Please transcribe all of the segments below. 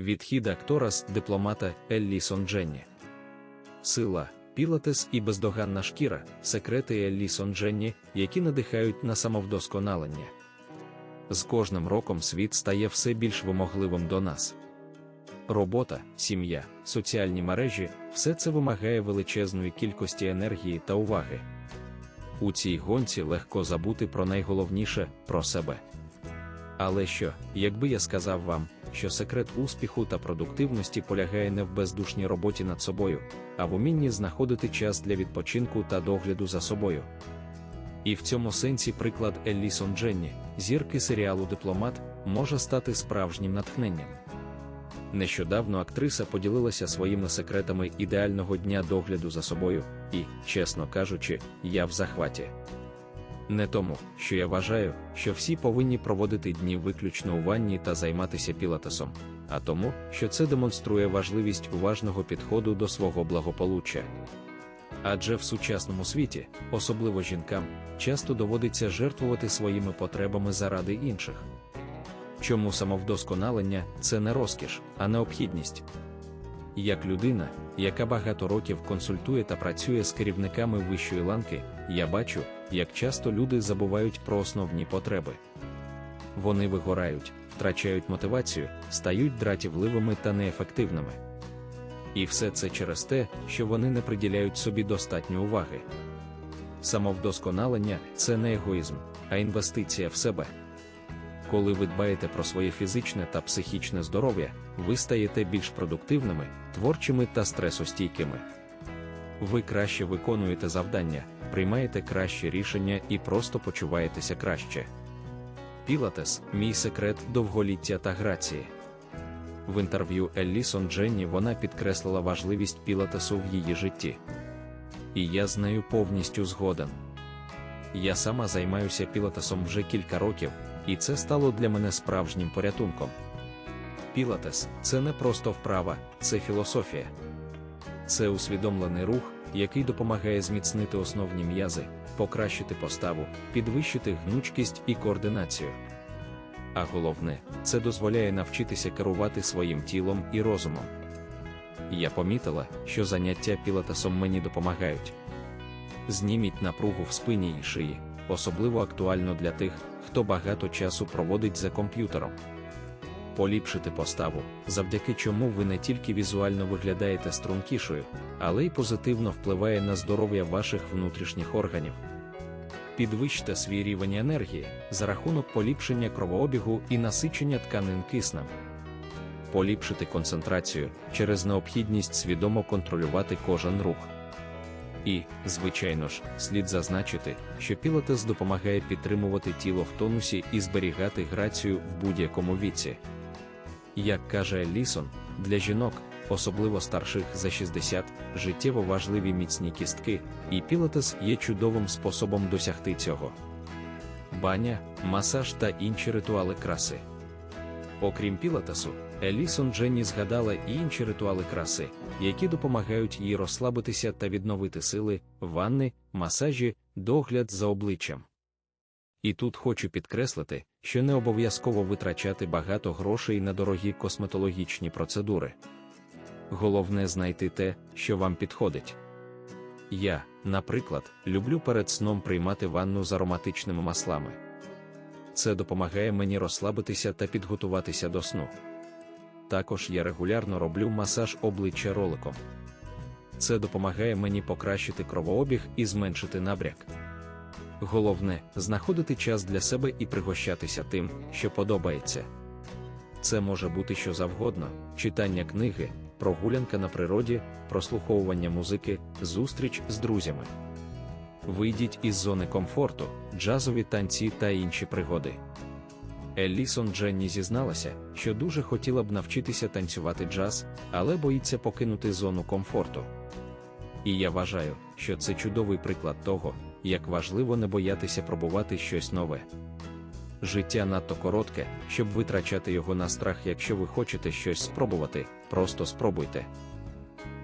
Відхід актора з дипломата Еллісон Дженні. Сила, пілатес і бездоганна шкіра секрети Еллісон Дженні, які надихають на самовдосконалення. З кожним роком світ стає все більш вимогливим до нас. Робота, сім'я, соціальні мережі все це вимагає величезної кількості енергії та уваги. У цій гонці легко забути про найголовніше про себе. Але що, якби я сказав вам, що секрет успіху та продуктивності полягає не в бездушній роботі над собою, а в умінні знаходити час для відпочинку та догляду за собою. І в цьому сенсі приклад Еллісон Дженні, зірки серіалу Дипломат, може стати справжнім натхненням. Нещодавно актриса поділилася своїми секретами ідеального дня догляду за собою, і, чесно кажучи, я в захваті. Не тому, що я вважаю, що всі повинні проводити дні виключно у ванні та займатися пілатесом, а тому, що це демонструє важливість уважного підходу до свого благополуччя. Адже в сучасному світі, особливо жінкам, часто доводиться жертвувати своїми потребами заради інших. Чому самовдосконалення це не розкіш, а необхідність. Як людина, яка багато років консультує та працює з керівниками вищої ланки, я бачу, як часто люди забувають про основні потреби. Вони вигорають, втрачають мотивацію, стають дратівливими та неефективними. І все це через те, що вони не приділяють собі достатньо уваги. Самовдосконалення це не егоїзм, а інвестиція в себе. Коли ви дбаєте про своє фізичне та психічне здоров'я, ви стаєте більш продуктивними, творчими та стресостійкими. Ви краще виконуєте завдання, приймаєте кращі рішення і просто почуваєтеся краще. Пілатес мій секрет довголіття та грації. В інтерв'ю Еллісон Дженні вона підкреслила важливість пілатесу в її житті. І я з нею повністю згоден. Я сама займаюся пілатесом вже кілька років, і це стало для мене справжнім порятунком. Пілатес це не просто вправа, це філософія. Це усвідомлений рух, який допомагає зміцнити основні м'язи, покращити поставу, підвищити гнучкість і координацію. А головне, це дозволяє навчитися керувати своїм тілом і розумом. Я помітила, що заняття пілатесом мені допомагають. Зніміть напругу в спині і шиї, особливо актуально для тих, хто багато часу проводить за комп'ютером. Поліпшити поставу, завдяки чому ви не тільки візуально виглядаєте стрункішою, але й позитивно впливає на здоров'я ваших внутрішніх органів. Підвищте свій рівень енергії за рахунок поліпшення кровообігу і насичення тканин киснем. Поліпшити концентрацію через необхідність свідомо контролювати кожен рух. І, звичайно ж, слід зазначити, що пілатес допомагає підтримувати тіло в тонусі і зберігати грацію в будь-якому віці. Як каже Лісон, для жінок, особливо старших за 60, життєво важливі міцні кістки, і пілатес є чудовим способом досягти цього. Баня, масаж та інші ритуали краси. Окрім пілатесу, Елісон Дженні згадала і інші ритуали краси, які допомагають їй розслабитися та відновити сили, ванни, масажі, догляд за обличчям. І тут хочу підкреслити, що не обов'язково витрачати багато грошей на дорогі косметологічні процедури. Головне знайти те, що вам підходить. Я, наприклад, люблю перед сном приймати ванну з ароматичними маслами. Це допомагає мені розслабитися та підготуватися до сну. Також я регулярно роблю масаж обличчя роликом. Це допомагає мені покращити кровообіг і зменшити набряк. Головне знаходити час для себе і пригощатися тим, що подобається. Це може бути що завгодно: читання книги, прогулянка на природі, прослуховування музики, зустріч з друзями. Вийдіть із зони комфорту, джазові танці та інші пригоди. Еллісон Дженні зізналася, що дуже хотіла б навчитися танцювати джаз, але боїться покинути зону комфорту. І я вважаю, що це чудовий приклад того, як важливо не боятися пробувати щось нове. Життя надто коротке, щоб витрачати його на страх, якщо ви хочете щось спробувати, просто спробуйте.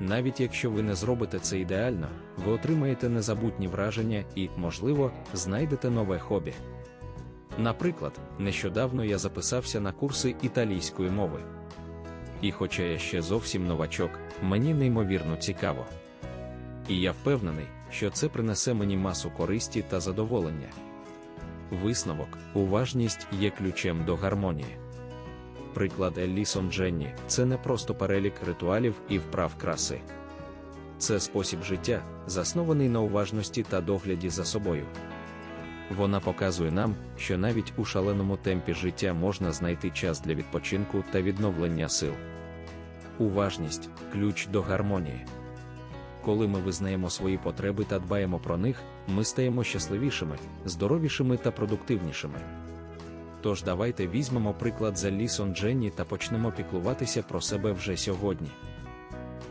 Навіть якщо ви не зробите це ідеально, ви отримаєте незабутні враження і, можливо, знайдете нове хобі. Наприклад, нещодавно я записався на курси італійської мови. І хоча я ще зовсім новачок, мені неймовірно цікаво. І я впевнений, що це принесе мені масу користі та задоволення. Висновок, уважність є ключем до гармонії. Приклад Еллісон Дженні це не просто перелік ритуалів і вправ краси. Це спосіб життя, заснований на уважності та догляді за собою. Вона показує нам, що навіть у шаленому темпі життя можна знайти час для відпочинку та відновлення сил. Уважність ключ до гармонії. Коли ми визнаємо свої потреби та дбаємо про них, ми стаємо щасливішими, здоровішими та продуктивнішими. Тож давайте візьмемо приклад за лісон Дженні та почнемо піклуватися про себе вже сьогодні.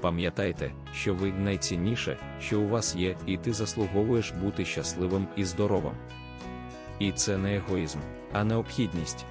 Пам'ятайте, що ви найцінніше, що у вас є, і ти заслуговуєш бути щасливим і здоровим. І це не егоїзм, а необхідність.